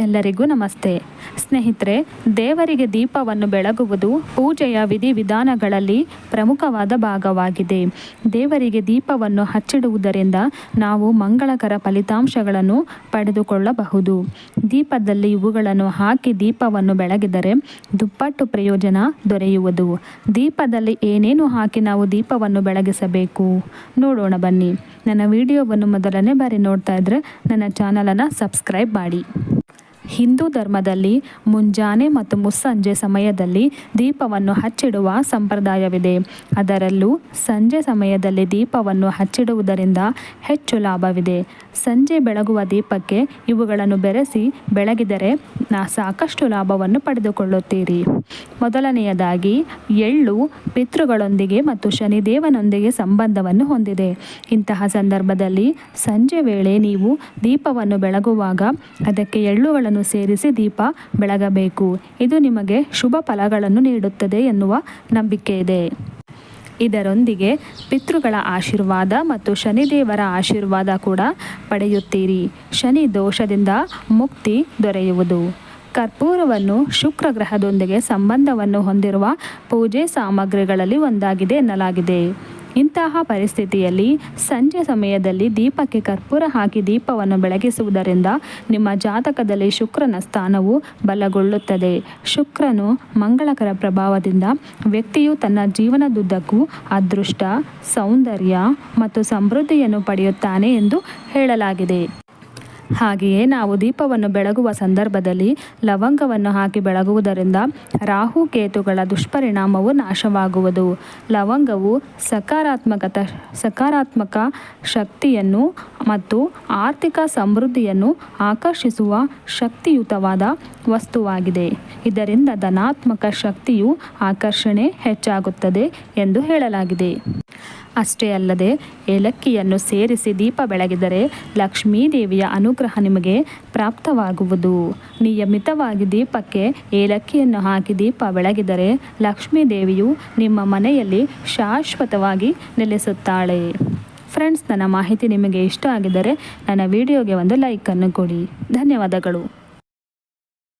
ಎಲ್ಲರಿಗೂ ನಮಸ್ತೆ. ಸ್ನೇಹಿತರೆ, ದೇವರಿಗೆ ದೀಪವನ್ನು ಬೆಳಗುವುದು ಪೂಜೆಯ ವಿಧಿವಿಧಾನಗಳಲ್ಲಿ ಪ್ರಮುಖವಾದ ಭಾಗವಾಗಿದೆ. ದೇವರಿಗೆ ದೀಪವನ್ನು ಹಚ್ಚಿಡುವುದರಿಂದ ನಾವು ಮಂಗಳಕರ ಫಲಿತಾಂಶಗಳನ್ನು ಪಡೆದುಕೊಳ್ಳಬಹುದು. ದೀಪದಲ್ಲಿ ಇವುಗಳನ್ನು ಹಾಕಿ ದೀಪವನ್ನು ಬೆಳಗಿದರೆ ದುಪ್ಪಟ್ಟು ಪ್ರಯೋಜನ ದೊರೆಯುವುದು. ದೀಪದಲ್ಲಿ ಏನೇನು ಹಾಕಿ ನಾವು ದೀಪವನ್ನು ಬೆಳಗಿಸಬೇಕು? ನೋಡೋಣ ಬನ್ನಿ. ನನ್ನ ವಿಡಿಯೋವನ್ನು ಮೊದಲನೇ ಬಾರಿ ನೋಡ್ತಾ ಇದ್ದರೆ ನನ್ನ ಚಾನಲನ್ನು ಸಬ್ಸ್ಕ್ರೈಬ್ ಮಾಡಿ. ಹಿಂದೂ ಧರ್ಮದಲ್ಲಿ ಮುಂಜಾನೆ ಮತ್ತು ಮುಸ್ಸಂಜೆ ಸಮಯದಲ್ಲಿ ದೀಪವನ್ನು ಹಚ್ಚಿಡುವ ಸಂಪ್ರದಾಯವಿದೆ. ಅದರಲ್ಲೂ ಸಂಜೆ ಸಮಯದಲ್ಲಿ ದೀಪವನ್ನು ಹಚ್ಚಿಡುವುದರಿಂದ ಹೆಚ್ಚು ಲಾಭವಿದೆ. ಸಂಜೆ ಬೆಳಗುವ ದೀಪಕ್ಕೆ ಇವುಗಳನ್ನು ಬೆರೆಸಿ ಬೆಳಗಿದರೆ ಸಾಕಷ್ಟು ಲಾಭವನ್ನು ಪಡೆದುಕೊಳ್ಳುತ್ತೀರಿ. ಮೊದಲನೆಯದಾಗಿ, ಎಳ್ಳು ಪಿತೃಗಳೊಂದಿಗೆ ಮತ್ತು ಶನಿದೇವನೊಂದಿಗೆ ಸಂಬಂಧವನ್ನು ಹೊಂದಿದೆ. ಇಂತಹ ಸಂದರ್ಭದಲ್ಲಿ ಸಂಜೆ ವೇಳೆ ನೀವು ದೀಪವನ್ನು ಬೆಳಗುವಾಗ ಅದಕ್ಕೆ ಎಳ್ಳುಗಳನ್ನು ಸೇರಿಸಿ ದೀಪ ಬೆಳಗಬೇಕು. ಇದು ನಿಮಗೆ ಶುಭ ಫಲಗಳನ್ನು ನೀಡುತ್ತದೆ ಎನ್ನುವ ನಂಬಿಕೆ ಇದೆ ಇದರೊಂದಿಗೆ ಪಿತೃಗಳ ಆಶೀರ್ವಾದ ಮತ್ತು ಶನಿದೇವರ ಆಶೀರ್ವಾದ ಕೂಡ ಪಡೆಯುತ್ತೀರಿ. ಶನಿ ದೋಷದಿಂದ ಮುಕ್ತಿ ದೊರೆಯುವುದು. ಕರ್ಪೂರವನ್ನು ಶುಕ್ರ ಗ್ರಹದೊಂದಿಗೆ ಸಂಬಂಧವನ್ನು ಹೊಂದಿರುವ ಪೂಜೆ ಸಾಮಗ್ರಿಗಳಲ್ಲಿ ಒಂದಾಗಿದೆ ಎನ್ನಲಾಗಿದೆ. ಇಂತಹ ಪರಿಸ್ಥಿತಿಯಲ್ಲಿ ಸಂಜೆ ಸಮಯದಲ್ಲಿ ದೀಪಕ್ಕೆ ಕರ್ಪೂರ ಹಾಕಿ ದೀಪವನ್ನು ಬೆಳಗಿಸುವುದರಿಂದ ನಿಮ್ಮ ಜಾತಕದಲ್ಲಿ ಶುಕ್ರನ ಸ್ಥಾನವು ಬಲಗೊಳ್ಳುತ್ತದೆ. ಶುಕ್ರನು ಮಂಗಳಕರ ಪ್ರಭಾವದಿಂದ ವ್ಯಕ್ತಿಯು ತನ್ನ ಜೀವನದುದ್ದಕ್ಕೂ ಅದೃಷ್ಟ, ಸೌಂದರ್ಯ ಮತ್ತು ಸಮೃದ್ಧಿಯನ್ನು ಪಡೆಯುತ್ತಾನೆ ಎಂದು ಹೇಳಲಾಗಿದೆ. ಹಾಗೆಯೇ ನಾವು ದೀಪವನ್ನು ಬೆಳಗುವ ಸಂದರ್ಭದಲ್ಲಿ ಲವಂಗವನ್ನು ಹಾಕಿ ಬೆಳಗುವುದರಿಂದ ರಾಹು ಕೇತುಗಳ ದುಷ್ಪರಿಣಾಮವು ನಾಶವಾಗುವುದು. ಲವಂಗವು ಸಕಾರಾತ್ಮಕ ಸಕಾರಾತ್ಮಕ ಶಕ್ತಿಯನ್ನು ಮತ್ತು ಆರ್ಥಿಕ ಸಮೃದ್ಧಿಯನ್ನು ಆಕರ್ಷಿಸುವ ಶಕ್ತಿಯುತವಾದ ವಸ್ತುವಾಗಿದೆ. ಇದರಿಂದ ಧನಾತ್ಮಕ ಶಕ್ತಿಯು ಆಕರ್ಷಣೆ ಹೆಚ್ಚಾಗುತ್ತದೆ ಎಂದು ಹೇಳಲಾಗಿದೆ. ಅಷ್ಟೇ ಅಲ್ಲದೆ ಏಲಕ್ಕಿಯನ್ನು ಸೇರಿಸಿ ದೀಪ ಬೆಳಗಿದರೆ ಲಕ್ಷ್ಮೀ ದೇವಿಯ ಅನುಗ್ರಹ ನಿಮಗೆ ಪ್ರಾಪ್ತವಾಗುವುದು. ನಿಯಮಿತವಾಗಿ ದೀಪಕ್ಕೆ ಏಲಕ್ಕಿಯನ್ನು ಹಾಕಿ ದೀಪ ಬೆಳಗಿದರೆ ಲಕ್ಷ್ಮೀ ದೇವಿಯು ನಿಮ್ಮ ಮನೆಯಲ್ಲಿ ಶಾಶ್ವತವಾಗಿ ನೆಲೆಸುತ್ತಾಳೆ. ಫ್ರೆಂಡ್ಸ್, ನನ್ನ ಮಾಹಿತಿ ನಿಮಗೆ ಇಷ್ಟ ಆಗಿದ್ದರೆ ನನ್ನ ವಿಡಿಯೋಗೆ ಒಂದು ಲೈಕನ್ನು ಕೊಡಿ. ಧನ್ಯವಾದಗಳು.